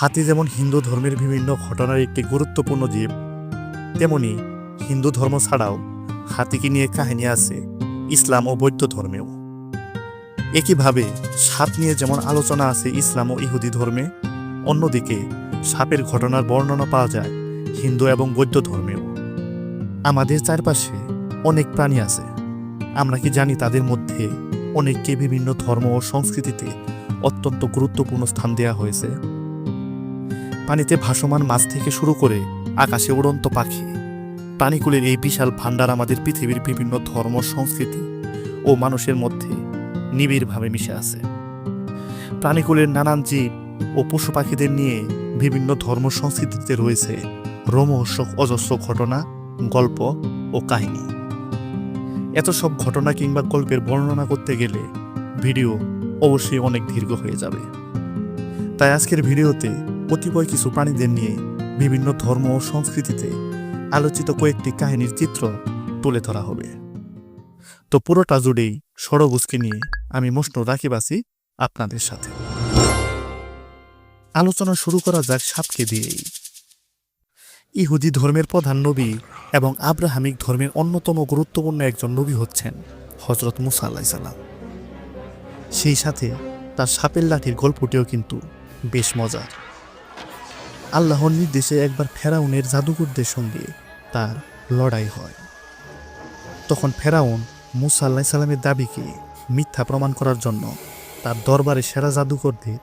হাতি যেমন হিন্দু ধর্মের বিভিন্ন ঘটনার একটি গুরুত্বপূর্ণ জীব, তেমনি হিন্দু ধর্ম ছাড়াও হাতিকে নিয়ে কাহিনী আছে ইসলাম ও বৌদ্ধ ধর্মেও। একইভাবে সাপ নিয়ে যেমন আলোচনা আছে ইসলাম ও ইহুদি ধর্মে, অন্যদিকে সাপের ঘটনার বর্ণনা পাওয়া যায় হিন্দু এবং বৌদ্ধ ধর্মেও। আমাদের চারপাশে অনেক প্রাণী আছে। আমরা কি জানি তাদের মধ্যে অনেককে বিভিন্ন ধর্ম ও সংস্কৃতিতে অত্যন্ত গুরুত্বপূর্ণ স্থান দেওয়া হয়েছে? পানিতে ভাসমান মাছ থেকে শুরু করে আকাশে উড়ন্ত পাখি। প্রাণীকুলের এই বিশাল ভাণ্ডার আমাদের পৃথিবীর বিভিন্ন ধর্ম, সংস্কৃতি ও মানুষের মধ্যে নিবিড়ভাবে মিশে আছে। প্রাণীকুলের নানান জীব ও পশু পাখিদের নিয়ে বিভিন্ন ধর্ম, সংস্কৃতিতে রয়েছে রোমহর্ষক, অজস্র ঘটনা, গল্প ও কাহিনী। এত সব ঘটনা কিংবা গল্পের বর্ণনা করতে গেলে ভিডিও অবশ্যই অনেক দীর্ঘ হয়ে যাবে। তাই আজকের ভিডিওতে কতিপয় কিছু প্রাণীদের নিয়ে বিভিন্ন ধর্ম ও সংস্কৃতিতে আলোচিত কয়েকটি কাহিনীর চিত্র তুলে ধরা হবে। তো পুরোটা জুড়েই সরবুজকে নিয়ে আমি মষ্ণ রাখিব আছি আপনাদের সাথে। আলোচনা শুরু করা যাক সাপকে দিয়েই। ইহুদি ধর্মের প্রধান নবী এবং আব্রাহামিক ধর্মের অন্যতম গুরুত্বপূর্ণ একজন নবী হচ্ছেন হজরত মুসা আল্লাহ সাল্লাম সেই সাথে তার সাপের লাঠির গল্পটিও কিন্তু বেশ মজার। আল্লাহর নির্দেশে একবার ফেরাউনের জাদুকরদের সঙ্গে তার লড়াই হয়। তখন ফেরাউন মুসা আল্লাহ সাল্লামের দাবিকে মিথ্যা প্রমাণ করার জন্য তার দরবারে সেরা জাদুকরদের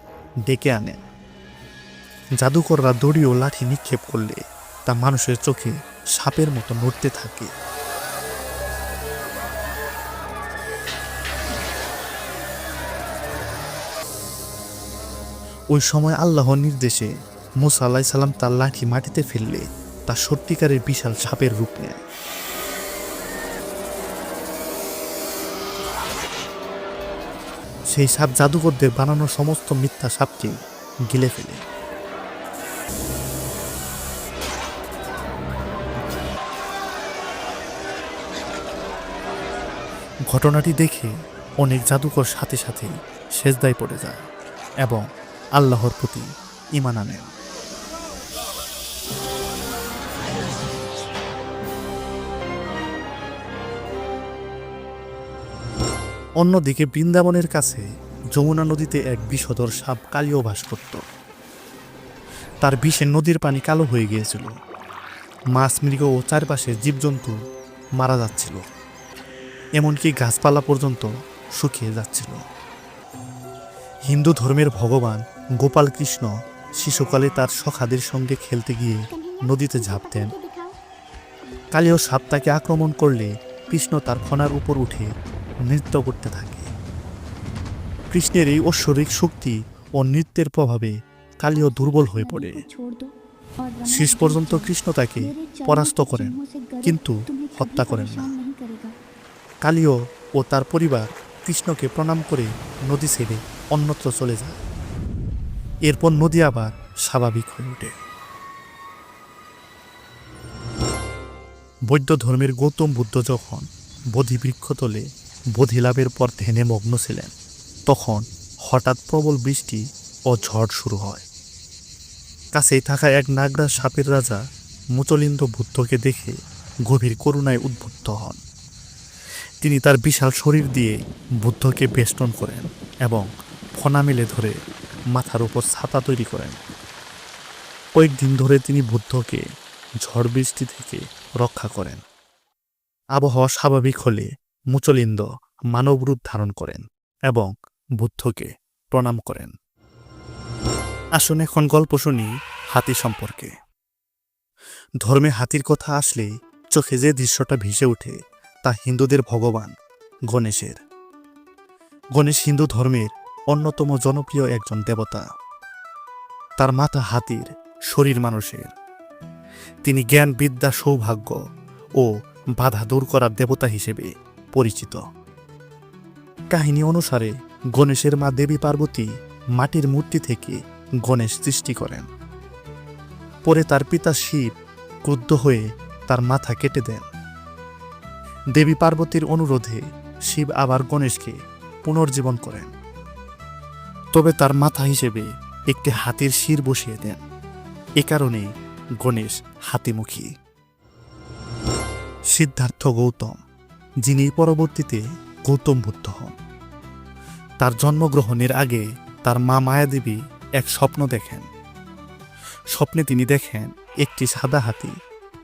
ডেকে আনেন জাদুকররা দড়ি ও লাঠি নিক্ষেপ করলে তা মানুষের চোখে সাপের মতো নড়তে থাকে। ওই সময় আল্লাহর নির্দেশে মুসা আল্লাহ সাল্লাম তার লাঠি মাটিতে ফেললে তা সত্যিকারের বিশাল সাপের রূপ নেয়। সেই সাপ জাদুকরদের বানানো সমস্ত মিথ্যা সাপকে গিলে ফেলে। ঘটনাটি দেখে অনেক জাদুকর সাথে সাথে সেজদায় পড়ে যায় এবং আল্লাহর প্রতি ইমান আনেন। অন্যদিকে বৃন্দাবনের কাছে যমুনা নদীতে এক বিষধর সাপ কালিও বাস করত। তার বিষে নদীর পানি কালো হয়ে গিয়েছিল। মাছ মৃগ ও চারপাশে জীবজন্তু মারা যাচ্ছিল। এমনকি গাছপালা পর্যন্ত শুকিয়ে যাচ্ছিল। হিন্দু ধর্মের ভগবান গোপাল কৃষ্ণ শিশুকালে তার সখাদের সঙ্গে খেলতে গিয়ে নদীতে ঝাঁপ দেন। কালীয় সাপ তাকে আক্রমণ করলে কৃষ্ণ তার ফনার উপর উঠে নৃত্য করতে থাকে। কৃষ্ণের এই ঐশ্বরিক শক্তি ও নৃত্যের প্রভাবে কালীয় দুর্বল হয়ে পড়ে। শেষ পর্যন্ত কৃষ্ণ তাকে পরাস্ত করেন, কিন্তু হত্যা করেন না। কালীয় ও তার পরিবার কৃষ্ণকে প্রণাম করে নদী ছেড়ে অন্যত্র চলে যায়। এরপর নদী আবার স্বাভাবিক হয়ে ওঠে। বৌদ্ধ ধর্মের গৌতম বুদ্ধ যখন বোধি বৃক্ষতলে বোধি লাভের পর ধ্যানে মগ্ন ছিলেন। তখন হঠাৎ প্রবল বৃষ্টি ও ঝড় শুরু হয়। কাছেই থাকা এক নাগরা সাপের রাজা মুচলিন্দ বুদ্ধকে দেখে গভীর করুণায় উদ্বুদ্ধ হন। তিনি তার বিশাল শরীর দিয়ে বুদ্ধকে বেষ্টন করেন এবং ফনা মেলে ধরে মাথার উপর ছাতা তৈরি করেন। কয়েকদিন ধরে তিনি বুদ্ধকে ঝড় বৃষ্টি থেকে রক্ষা করেন। আবহাওয়া স্বাভাবিক হলে মুচলিন্দ মানবরূপ ধারণ করেন এবং বুদ্ধকে প্রণাম করেন। আসুন এখন গল্প শুনি হাতি সম্পর্কে। ধর্মে হাতির কথা আসলে চোখে যে দৃশ্যটা ভেসে ওঠে তা হিন্দুদের ভগবান গণেশের। গণেশ হিন্দু ধর্মের অন্যতম জনপ্রিয় একজন দেবতা। তার মাথা হাতির শরীর মানুষের। তিনি জ্ঞান বিদ্যা সৌভাগ্য ও বাধা দূর করার দেবতা হিসেবে পরিচিত। কাহিনী অনুসারে, গণেশের মা দেবী পার্বতী মাটির মূর্তি থেকে গণেশ সৃষ্টি করেন। পরে তার পিতা শিব ক্রুদ্ধ হয়ে তার মাথা কেটে দেন। দেবী পার্বতীর অনুরোধে শিব আবার গণেশকে পুনর্জীবন করেন। তবে তার মাথা হিসেবে একটি হাতির শির বসিয়ে দেন। এ কারণেই গণেশ হাতিমুখী। সিদ্ধার্থ গৌতম। যিনি পরবর্তীতে গৌতম বুদ্ধ হন। তার জন্মগ্রহণের আগে তার মা মায়াদেবী এক স্বপ্ন দেখেন। স্বপ্নে তিনি দেখেন একটি সাদা হাতি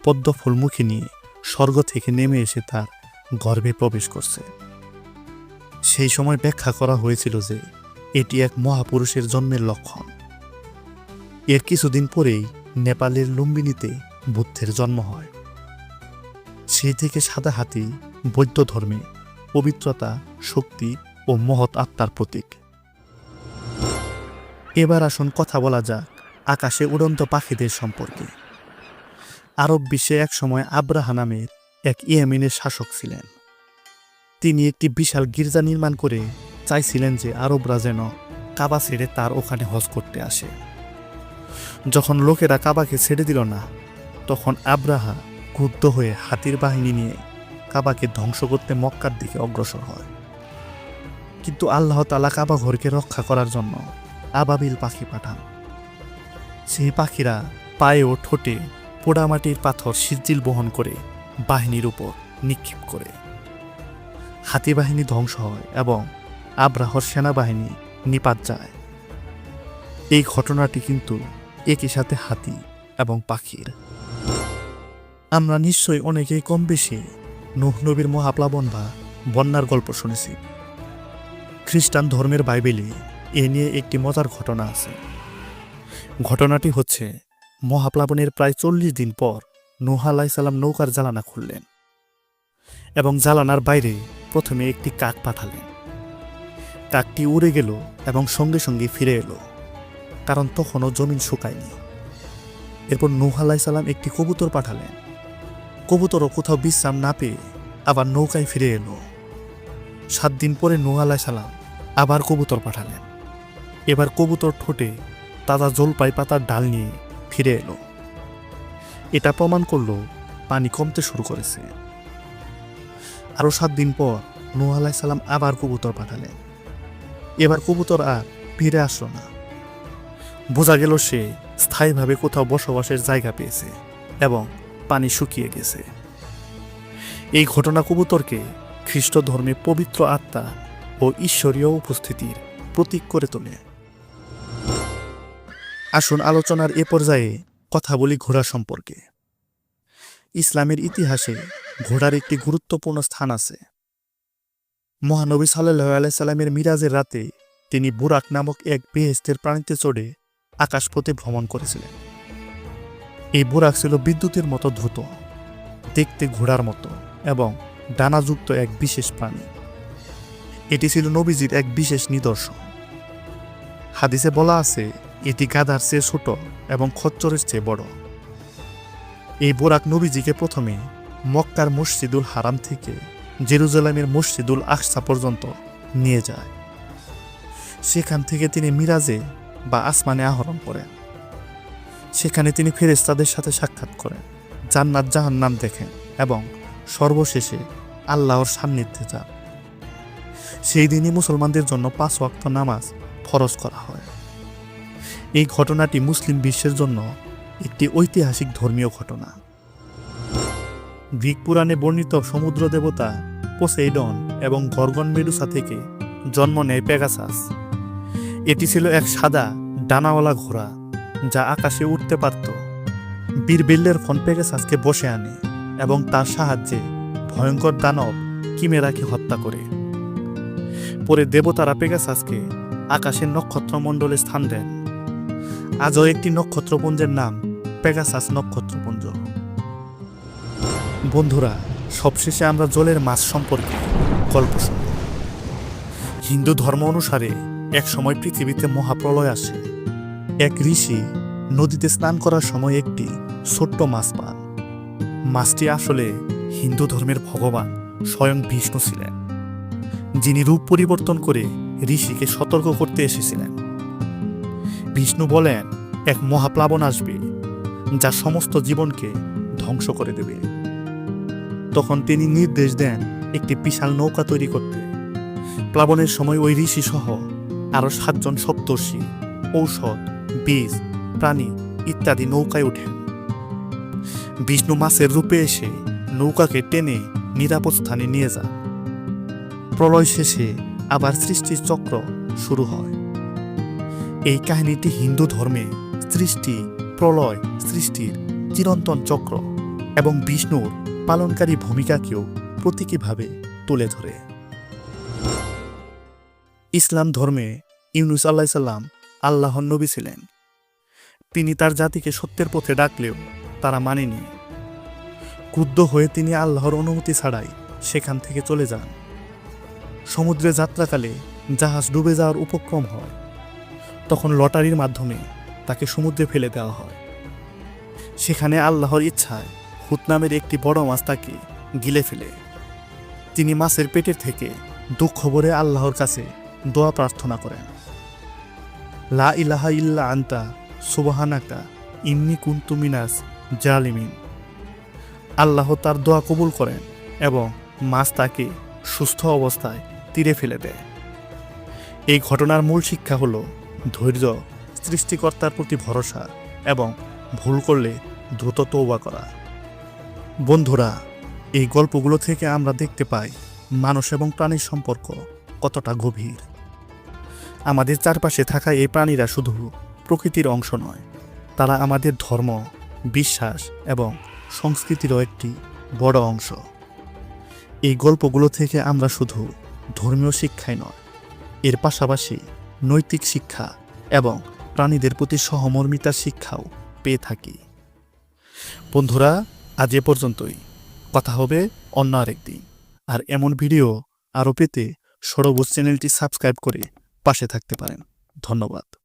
পদ্ম ফুলমুখী নিয়ে স্বর্গ থেকে নেমে এসে তার গর্ভে প্রবেশ করছে। সেই সময় ব্যাখ্যা করা হয়েছিল যে এটি এক মহাপুরুষের জন্মের লক্ষণ। এর কিছুদিন পরেই নেপালের লুম্বিনীতে বুদ্ধের জন্ম হয়। সেই থেকে সাদা হাতি বৌদ্ধ ধর্মে পবিত্রতা, শক্তি ও মহৎ আত্মার প্রতীক। এবার আসুন কথা বলা যাক আকাশে উড়ন্ত পাখিদের সম্পর্কে। আরব বিশ্বে একসময় আব্রাহা নামের এক ইয়েমেনের শাসক ছিলেন। তিনি একটি বিশাল গির্জা নির্মাণ করে চাইছিলেন যে আরবরা যেন কাবা ছেড়ে তার ওখানে হজ করতে আসে। যখন লোকেরা কাবাকে ছেড়ে দিল না, তখন আব্রাহা ক্রুদ্ধ হয়ে হাতির বাহিনী নিয়ে কাবাকে ধ্বংস করতে মক্কার দিকে অগ্রসর হয়। কিন্তু আল্লাহ তালা কাবা ঘরকে রক্ষা করার জন্য আবাবিল পাখি পাঠান। সেই পাখিরা পায়ে ও ঠোঁটে পোড়ামাটির পাথর সিজিল বহন করে বাহিনীর উপর নিক্ষেপ করে। হাতি বাহিনী ধ্বংস হয় এবং আব্রাহর সেনাবাহিনী নিপাত যায়। এই ঘটনাটি কিন্তু একই সাথে হাতি এবং পাখির। আমরা নিশ্চয়ই অনেকেই কম বেশি নুহ নবীর মহাপ্লাবন বা বন্যার গল্প শুনেছি। খ্রিস্টান ধর্মের বাইবেলে এ নিয়ে একটি মজার ঘটনা আছে। ঘটনাটি হচ্ছে, মহাপ্লাবনের প্রায় চল্লিশ দিন পর নুহ আলাইসাল্লাম নৌকার জ্বালানা খুললেন এবং জ্বালানার বাইরে প্রথমে একটি কাক পাঠালেন। কাকটি উড়ে গেল এবং সঙ্গে সঙ্গে ফিরে এলো, কারণ তখনও জমিন শুকায়নি। এরপর নূহ আলাইসাল্লাম একটি কবুতর পাঠালেন। কবুতরও কোথাও বিশ্রাম না পেয়ে আবার নৌকায় ফিরে এলো। সাত দিন পরে নূহ সালাম, আবার কবুতর পাঠালেন। এবার কবুতর ঠোঁটে তাজা জলপাই পাতার ডাল নিয়ে ফিরে এলো। এটা প্রমাণ করল পানি কমতে শুরু করেছে। আরও সাত দিন পর নূহ সালাম, আবার কবুতর পাঠালেন। এবার কবুতর আর ফিরে আসলো না। বোঝা গেল সে স্থায়ীভাবে কোথাও বসবাসের জায়গা পেয়েছে এবং পানি শুকিয়ে গেছে। এই ঘটনা কবুতরকে খ্রিস্ট ধর্মে পবিত্র আত্মা ও ঈশ্বরীয় উপস্থিতির প্রতীক করে তোলে। আসুন আলোচনার এ পর্যায়ে কথা বলি ঘোড়া সম্পর্কে। ইসলামের ইতিহাসে ঘোড়ার একটি গুরুত্বপূর্ণ স্থান আছে। মহানবী সাল্লাহ আলাইসাল্লামের মিরাজের রাতে তিনি বুরাক নামক এক বেহেস্তের প্রাণীতে চড়ে আকাশপথে ভ্রমণ করেছিলেন। এই বুরাক ছিল বিদ্যুতের মতো দ্রুত দেখতে ঘোড়ার মতো এবং ডানাযুক্ত এক বিশেষ প্রাণী। এটি ছিল নবীজির এক বিশেষ নিদর্শন। হাদিসে বলা আছে, এটি গাধার চেয়ে ছোট এবং খচ্চরের চেয়ে বড়। এই বোরাক নবীজিকে প্রথমে মক্কার মসজিদুল হারাম থেকে জেরুজালামের মসজিদুল আকসা পর্যন্ত নিয়ে যায়। সেখান থেকে তিনি মিরাজে বা আসমানে আহরণ করেন। সেখানে তিনি ফেরেস্তাদের সাথে সাক্ষাৎ করেন, জান্নাত জাহান্নাম দেখেন এবং সর্বশেষে আল্লাহর সান্নিধ্যে যান। সেই দিনই মুসলমানদের জন্য পাঁচ ওয়াক্ত নামাজ ফরজ করা হয়। এই ঘটনাটি মুসলিম বিশ্বের জন্য একটি ঐতিহাসিক ধর্মীয় ঘটনা। গ্রিক পুরাণে বর্ণিত সমুদ্র দেবতা পোসেইডন এবং গর্গন মেডুসা থেকে জন্ম নেয় পেগাসাস। এটি ছিল এক সাদা ডানাওয়ালা ঘোড়া। যা আকাশে উঠতে পারত। বীরবিল্লের ফোন পেগাসাসকে বসে আনে এবং তার সাহায্যে ভয়ঙ্কর দানব কিমেরাকে হত্যা করে। পরে দেবতারা পেগাসাসকে আকাশের নক্ষত্রমণ্ডলে স্থান দেন। আজও একটি নক্ষত্রপুঞ্জের নাম পেগাসাস নক্ষত্রপুঞ্জ। বন্ধুরা, সবশেষে আমরা জলের মাছ সম্পর্কে গল্প শুনব। হিন্দু ধর্ম অনুসারে এক সময় পৃথিবীতে মহাপ্রলয় আসে। এক ঋষি নদীতে স্নান করার সময় একটি ছোট্ট মাছ পান। মাছটি আসলে হিন্দু ধর্মের ভগবান স্বয়ং বিষ্ণু ছিলেন, যিনি রূপ পরিবর্তন করে ঋষিকে সতর্ক করতে এসেছিলেন। বিষ্ণু বলেন, এক মহাপ্লাবন আসবে, যা সমস্ত জীবনকে ধ্বংস করে দেবে। তখন তিনি নির্দেশ দেন একটি বিশাল নৌকা তৈরি করতে। প্লাবনের সময় ওই ঋষি সহ আরও সাতজন সপ্তর্ষি ঔষধ বীজ, প্রাণী ইত্যাদি নৌকায় ওঠেন বিষ্ণু মাছের রূপে এসে নৌকাকে টেনে নিরাপদ স্থানে নিয়ে যান প্রলয় শেষে আবার সৃষ্টির চক্র শুরু হয়। এই কাহিনীটি হিন্দু ধর্মে সৃষ্টি, প্রলয়, সৃষ্টির চিরন্তন চক্র এবং বিষ্ণুর পালনকারী ভূমিকাকেও প্রতীকীভাবে তুলে ধরে। ইসলাম ধর্মে ইউনুস আল্লাহ সাল্লাম আল্লাহর নবী ছিলেন। তিনি তার জাতিকে সত্যের পথে ডাকলেও তারা মানেনি। ক্রুদ্ধ হয়ে তিনি আল্লাহর অনুমতি ছাড়াই সেখান থেকে চলে যান। সমুদ্রে যাত্রাকালে জাহাজ ডুবে যাওয়ার উপক্রম হয়। তখন লটারির মাধ্যমে তাকে সমুদ্রে ফেলে দেওয়া হয়। সেখানে আল্লাহর ইচ্ছায় হুত নামের একটি বড় মাছ তাকে গিলে ফেলে। তিনি মাছের পেটের থেকে দুঃখ ভরে আল্লাহর কাছে দোয়া প্রার্থনা করেন। লা ইলাহা ইল্লা আন্তা, সুবাহানাকা, ইন্নি কুন্তুমিনাস জালিমিন। আল্লাহ তার দোয়া কবুল করেন এবং মাছ তাকে সুস্থ অবস্থায় তীরে ফেলে দেয়। এই ঘটনার মূল শিক্ষা হল ধৈর্য, সৃষ্টিকর্তার প্রতি ভরসা এবং ভুল করলে দ্রুত তৌবা করা। বন্ধুরা, এই গল্পগুলো থেকে আমরা দেখতে পাই মানুষ এবং প্রাণীর সম্পর্ক কতটা গভীর। আমাদের চারপাশে থাকা এই প্রাণীরা শুধু প্রকৃতির অংশ নয়, তারা আমাদের ধর্ম, বিশ্বাস এবং সংস্কৃতিরও একটি বড় অংশ। এই গল্পগুলো থেকে আমরা শুধু ধর্মীয় শিক্ষাই নয়, এর পাশাপাশি নৈতিক শিক্ষা এবং প্রাণীদের প্রতি সহমর্মিতার শিক্ষাও পেয়ে থাকি। বন্ধুরা, আজ এ পর্যন্তই। কথা হবে অন্য আরেকদিন। আর এমন ভিডিও আরও পেতে সরবুজ চ্যানেলটি সাবস্ক্রাইব করে পাশে থাকতে পারেন। ধন্যবাদ।